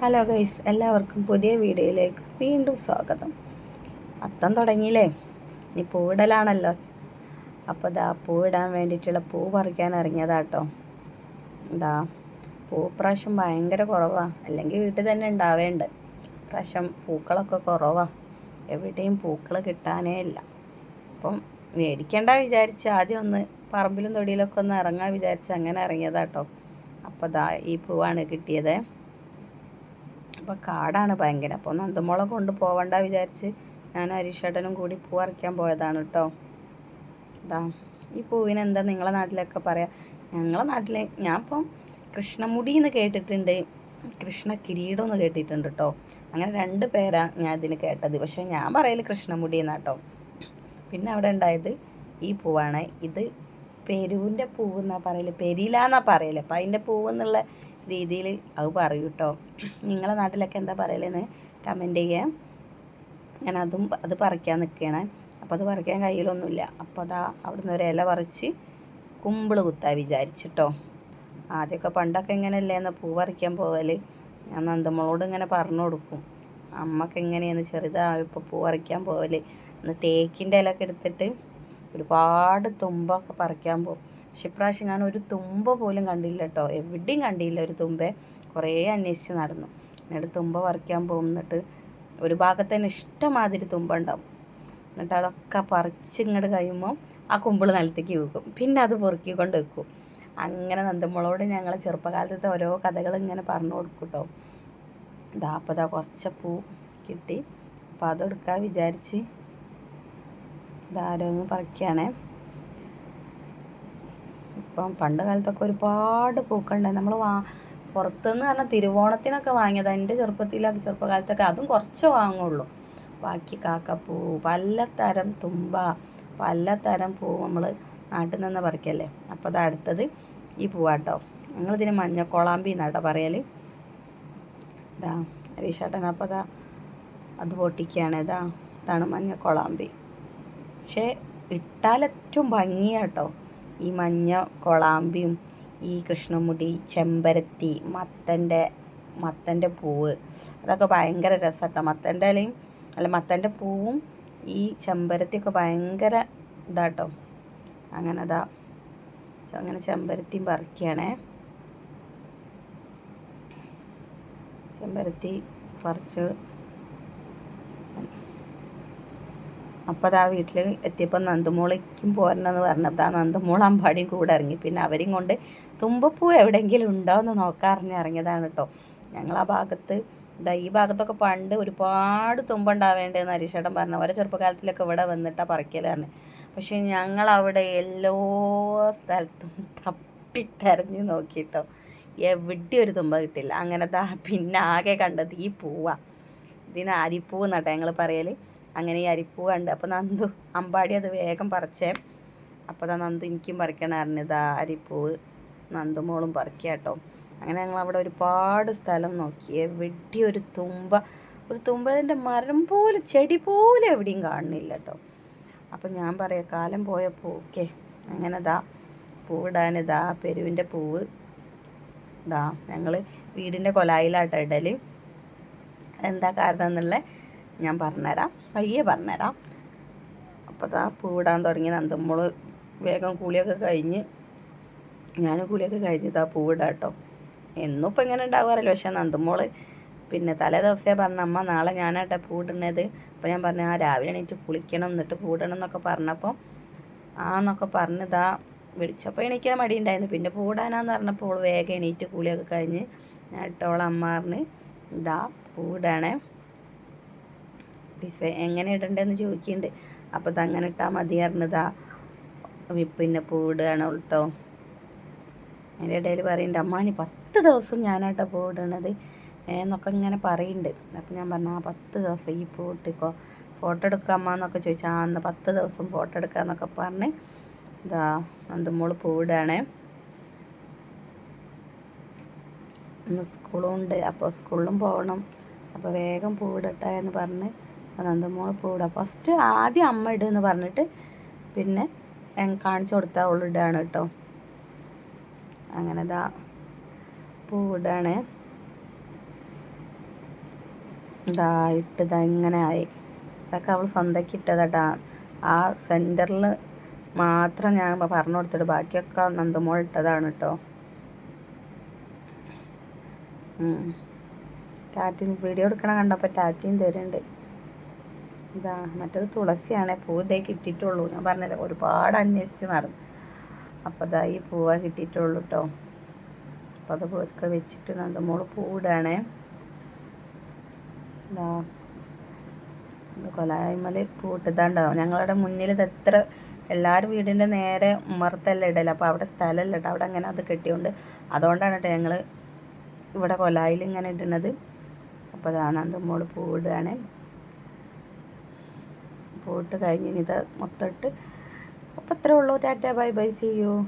Hello guys എല്ലാവർക്കും പുതിയ വീഡിയോയിലേക്ക് വീണ്ടും സ്വാഗതം. അത്തം തുടങ്ങിയില്ലേ? ഇനി പൂവിടലാണല്ലോ. അപ്പോൾ ഇതാ പൂവിടാൻ വേണ്ടിയിട്ടുള്ള പൂ പറിക്കാൻ ഇറങ്ങിയതാട്ടോ എന്താ പൂ പ്രാവശ്യം ഭയങ്കര കുറവാണ് അല്ലെങ്കിൽ വീട്ടിൽ തന്നെ ഉണ്ടാവേണ്ട. പ്രാവശ്യം പൂക്കളൊക്കെ കുറവാണ് എവിടെയും പൂക്കൾ കിട്ടാനേ ഇല്ല. അപ്പം മേടിക്കണ്ട വിചാരിച്ച് ആദ്യം ഒന്ന് പറമ്പിലും തൊടിയിലൊക്കെ ഒന്ന് ഇറങ്ങാൻ വിചാരിച്ച് അങ്ങനെ ഇറങ്ങിയതാട്ടോ അപ്പോൾ ഇതാ ഈ പൂവാണ് കിട്ടിയത്. അപ്പോൾ കാടാണ് ഭയങ്കര. അപ്പോൾ നന്ദമോളെ കൊണ്ട് പോവണ്ട വിചാരിച്ച് ഞാൻ ഹരീഷേട്ടനും കൂടി പൂ പറിക്കാൻ പോയതാണ് കേട്ടോ ഇതാ ഈ പൂവിന് എന്താ നിങ്ങളെ നാട്ടിലൊക്കെ പറയാം? ഞങ്ങളെ നാട്ടിലെ ഞാൻ ഇപ്പം കൃഷ്ണമുടി എന്ന് കേട്ടിട്ടുണ്ട്. കൃഷ്ണ കിരീടം എന്ന് കേട്ടിട്ടുണ്ട് കേട്ടോ അങ്ങനെ രണ്ട് പേരാ ഞാൻ ഇതിന് കേട്ടത്. പക്ഷേ ഞാൻ പറയൽ കൃഷ്ണമുടി എന്നാട്ടോ പിന്നെ അവിടെ ഉണ്ടായത് ഈ പൂവാണ്. ഇത് പെരുവിന്റെ പൂവ് എന്നാ പറയൽ? പെരില എന്നാ പറയൽ? അപ്പം അതിന്റെ പൂവ് എന്നുള്ള രീതിയിൽ അത് പറയൂ കേട്ടോ നിങ്ങളെ നാട്ടിലൊക്കെ എന്താ പറയലെന്ന് കമന്റ് ചെയ്യാം. ഞാൻ അതും അത് പറിക്കാൻ നിൽക്കുകയാണ് അപ്പോൾ അത് പറിക്കാൻ കയ്യിലൊന്നുമില്ല അപ്പോൾ അതാ അവിടുന്ന് ഒരു ഇല പറിച്ച് കുമ്പിൾ കുത്താൻ വിചാരിച്ചിട്ടോ ആദ്യമൊക്കെ പണ്ടൊക്കെ ഇങ്ങനെയല്ലേന്ന് പൂ പറിക്കാൻ പോവൽ ഞാൻ നന്ദമ്മളോട് ഇങ്ങനെ പറഞ്ഞു കൊടുക്കും. അമ്മയ്ക്ക് എങ്ങനെയാണ് ചെറുതായപ്പോൾ പൂ പറിക്കാൻ പോവൽ അന്ന് തേക്കിന്റെ ഇലയൊക്കെ എടുത്തിട്ട് ഒരുപാട് തുമ്പൊക്കെ പറിക്കാൻ പോകും പക്ഷെ ഇപ്രാവശ്യം ഞാൻ ഒരു തുമ്പ പോലും കണ്ടില്ല കേട്ടോ. എവിടെയും കണ്ടില്ല ഒരു തുമ്പെ. കുറേ അന്വേഷിച്ച് നടന്നു. എന്നിട്ട് തുമ്പ പറിക്കാൻ പോകുന്നിട്ട് ഒരു ഭാഗത്ത് തന്നെ ഇഷ്ടമാതിരി തുമ്പ ഉണ്ടാവും. എന്നിട്ട് അതൊക്കെ പറിച്ച് ഇങ്ങോട്ട് കഴിയുമ്പോൾ ആ കുമ്പിൾ നിലത്തേക്ക് വെക്കും പിന്നെ അത് പൊറുക്കി കൊണ്ട് വെക്കും. അങ്ങനെ നന്ദമ്മളോട് ഞങ്ങൾ ചെറുപ്പകാലത്തെ ഓരോ കഥകൾ ഇങ്ങനെ പറഞ്ഞു കൊടുക്കും കേട്ടോ. ഇതാ അപ്പോൾ ഇതാ കുറച്ച് പൂ കിട്ടി. അപ്പോൾ അതെടുക്കാൻ വിചാരിച്ച് ഇതാരോ ഒന്ന് പറിക്കുകയാണേ ഇപ്പം പണ്ട് കാലത്തൊക്കെ ഒരുപാട് പൂക്കളുണ്ടായി നമ്മൾ വാ പുറത്തുനിന്ന് പറഞ്ഞാൽ തിരുവോണത്തിനൊക്കെ വാങ്ങിയത്. എന്റെ ചെറുപ്പത്തിലൊക്കെ ചെറുപ്പകാലത്തൊക്കെ അതും കുറച്ച് വാങ്ങുള്ളൂ. ബാക്കി കാക്കപ്പൂ പലതരം തുമ്പ പലതരം പൂ നമ്മൾ നാട്ടിൽ നിന്ന് പറിക്കല്ലേ? അപ്പോൾ അത് അടുത്തത് ഈ പൂവാട്ടോ. ഞങ്ങളിതിന് മഞ്ഞക്കോളാമ്പി എന്നാട്ടോ പറയൽ ഇതാ ഹരീഷേട്ടൻ. അപ്പോൾ അതാ അത് പൊട്ടിക്കുകയാണ് ഇതാ ഇതാണ് മഞ്ഞക്കോളാമ്പി. പക്ഷേ ഇട്ടാൽ ഏറ്റവും ഭംഗിയാട്ടോ. ഈ മഞ്ഞ കൊളാമ്പിയും ഈ കൃഷ്ണമുടി ചെമ്പരത്തി മത്തന്റെ മത്തന്റെ പൂവ് അതൊക്കെ ഭയങ്കര രസമാട്ടോ മത്തന്റെ ഇലയും അല്ല മത്തന്റെ പൂവും ഈ ചെമ്പരത്തിയൊക്കെ ഭയങ്കര ഇതാട്ടോ. അങ്ങനെ അതാ അങ്ങനെ ചെമ്പരത്തിയും പറിക്കുകയാണേ ചെമ്പരത്തി പറിച്ച് അപ്പോൾ അതാ വീട്ടിൽ എത്തിയപ്പോൾ നന്ദമോളിക്കും പോരണമെന്ന് പറഞ്ഞപ്പോൾ ആ നന്ദമോൾ അമ്പാടിയും കൂടെ ഇറങ്ങി. പിന്നെ അവരെയും കൊണ്ട് തുമ്പപ്പൂ എവിടെയെങ്കിലും ഉണ്ടോ എന്ന് നോക്കാറിഞ്ഞ് ഇറങ്ങിയതാണ് കേട്ടോ ഞങ്ങൾ ആ ഭാഗത്ത് ഇതാ ഈ ഭാഗത്തൊക്കെ പണ്ട് ഒരുപാട് തുമ്പുണ്ടാവേണ്ടതെന്ന് ഹരീഷേട്ടൻ പറഞ്ഞു. ഓരോ ചെറുപ്പകാലത്തിലൊക്കെ ഇവിടെ വന്നിട്ടാണ് പറിക്കലാണ് പക്ഷേ ഞങ്ങൾ അവിടെ എല്ലാ സ്ഥലത്തും തപ്പിത്തെരഞ്ഞ് നോക്കിയിട്ടോ എവിടെ ഒരു തുമ്പ കിട്ടില്ല. അങ്ങനത്തെ പിന്നെ ആകെ കണ്ടത് ഈ പൂവാണ് ഇതിന് അരിപ്പൂ എന്നാട്ടോ ഞങ്ങൾ പറയൽ അങ്ങനെ ഈ അരിപ്പൂ കണ്ട് അപ്പോൾ നന്ദു അമ്പാടി അത് വേഗം പറിച്ചേ. അപ്പോൾ അതാ നന്ദു എനിക്കും പറിക്കണമായിരുന്നു ഇതാ അരിപ്പൂവ് നന്ദു മോളും പറിക്കുക കേട്ടോ അങ്ങനെ ഞങ്ങൾ അവിടെ ഒരുപാട് സ്ഥലം നോക്കി. എവിടെ ഒരു തുമ്പ. ഒരു തുമ്പതിന്റെ മരം പോലും ചെടി പോലും എവിടെയും കാണുന്നില്ല കേട്ടോ അപ്പം ഞാൻ പറയാം കാലം പോയപ്പോൾ ഓക്കെ അങ്ങനെ ഇതാ പൂവിടാനിതാ പെരുവിന്റെ പൂവ്. ഇതാ ഞങ്ങൾ വീടിന്റെ കൊലായിലാട്ടോ ഇടൽ എന്താ കാരണം എന്നുള്ള ഞാൻ പറഞ്ഞുതരാം. പയ്യെ പറഞ്ഞുതരാം. അപ്പോൾ അതാ പൂവിടാൻ തുടങ്ങി. നന്ദമ്മൾ വേഗം കൂളിയൊക്കെ കഴിഞ്ഞ് ഞാൻ കൂളിയൊക്കെ കഴിഞ്ഞ് ഇതാ പൂവിടാം കേട്ടോ. എന്നും ഇപ്പം ഇങ്ങനെ ഉണ്ടാവാറില്ല പക്ഷേ നന്ദമ്മോൾ പിന്നെ തലേ ദിവസമേ പറഞ്ഞ അമ്മ നാളെ ഞാനാട്ടെ പൂവിടുന്നത് അപ്പോൾ ഞാൻ പറഞ്ഞു ആ രാവിലെ എണീറ്റ് കുളിക്കണം എന്നിട്ട് പൂടണം എന്നൊക്കെ പറഞ്ഞപ്പോൾ ആ എന്നൊക്കെ പറഞ്ഞിതാ വിളിച്ചപ്പോൾ എണീക്കാൻ മടിയുണ്ടായിരുന്നു പിന്നെ പൂടാനാന്ന് പറഞ്ഞപ്പോൾ വേഗം എണീറ്റ് കൂളിയൊക്കെ കഴിഞ്ഞ് ഞാൻ ഇട്ടോളം അമ്മ പറഞ്ഞ് ഇതാ പൂടാണേ ഡിസൈൻ എങ്ങനെ ഇടണ്ടെന്ന് ചോദിക്കുന്നുണ്ട് അപ്പോൾ ഇത് അങ്ങനെ ഇട്ടാൽ മതി അറിഞ്ഞതാ പിന്നെ പൂവിടുകയാണ് കേട്ടോ. അതിന്റെ ഇടയിൽ പറയുന്നുണ്ട് അമ്മാനി പത്ത് ദിവസം ഞാനാട്ടോ പൂവിടണത് എന്നൊക്കെ ഇങ്ങനെ പറയുന്നുണ്ട് അപ്പോൾ ഞാൻ പറഞ്ഞു ആ പത്ത് ദിവസം ഈ പൂട്ടിക്കോ ഫോട്ടോ എടുക്കുക അമ്മ എന്നൊക്കെ ചോദിച്ചാൽ ആ അന്ന് പത്ത് ദിവസം ഫോട്ടോ എടുക്കുക എന്നൊക്കെ പറഞ്ഞ് ഇതാ നന്ദമോൾ പൂവിടുകയാണേ ഇന്ന് സ്കൂളും ഉണ്ട്. അപ്പോൾ സ്കൂളിലും പോകണം. അപ്പോൾ വേഗം പൂവിടട്ടെ എന്ന് പറഞ്ഞ് നന്ദമോൾ പോടാ. ഫസ്റ്റ് ആദ്യം അമ്മ ഇടുന്ന് പറഞ്ഞിട്ട് പിന്നെ കാണിച്ചു കൊടുത്താൽ അവൾ ഇടുകയാണ് കേട്ടോ അങ്ങനെ ഇതാ പൂവിടാണ്. ഇതാ ഇട്ട് ഇതാ ഇങ്ങനെ ആയി. ഇതൊക്കെ അവൾ സ്വന്തക്ക് ഇട്ടതാട്ടാ. ആ സെന്ററിൽ മാത്രം ഞാൻ പറഞ്ഞു കൊടുത്തിട്ട് ബാക്കിയൊക്കെ നന്ദമോൾ ഇട്ടതാണ് കേട്ടോ ടാറ്റിൻ വീഡിയോ എടുക്കണ കണ്ടപ്പോൾ ടാറ്റിയും തരുന്നുണ്ട്. ഇതാ മറ്റത് തുളസിയാണ് പൂവ് ഇതേ കിട്ടിയിട്ടുള്ളൂ. ഞാൻ പറഞ്ഞല്ലോ ഒരുപാട് അന്വേഷിച്ച് നടന്നു. അപ്പോൾ ഇതാ ഈ പൂവ കിട്ടിയിട്ടുള്ളൂ കേട്ടോ അപ്പോൾ അത് ഒക്കെ വെച്ചിട്ട് നല്ല മോൾ ഇതാ കൊലായ്മൽ പൂട്ടിതാണ്ടാവും ഞങ്ങളുടെ മുന്നിൽ ഇത് എത്ര എല്ലാവരും വീടിന്റെ നേരെ ഉമ്മറത്തല്ല ഇടല. അപ്പോൾ അവിടെ സ്ഥലമല്ല കേട്ടോ അവിടെ അങ്ങനെ അത് കെട്ടിയോണ്ട് അതുകൊണ്ടാണ് കേട്ടോ ഞങ്ങൾ ഇവിടെ കൊലായിൽ ഇങ്ങനെ ഇടുന്നത്. അപ്പോൾ അതാണ് അത് മോൾ പൂവിടുകയാണ് പൂവിട്ട് കഴിഞ്ഞ് ഇത് മൊത്തം ഇട്ട്. അപ്പോൾ ഇത്രേ ഉള്ളൂ. Tata bye bye. See you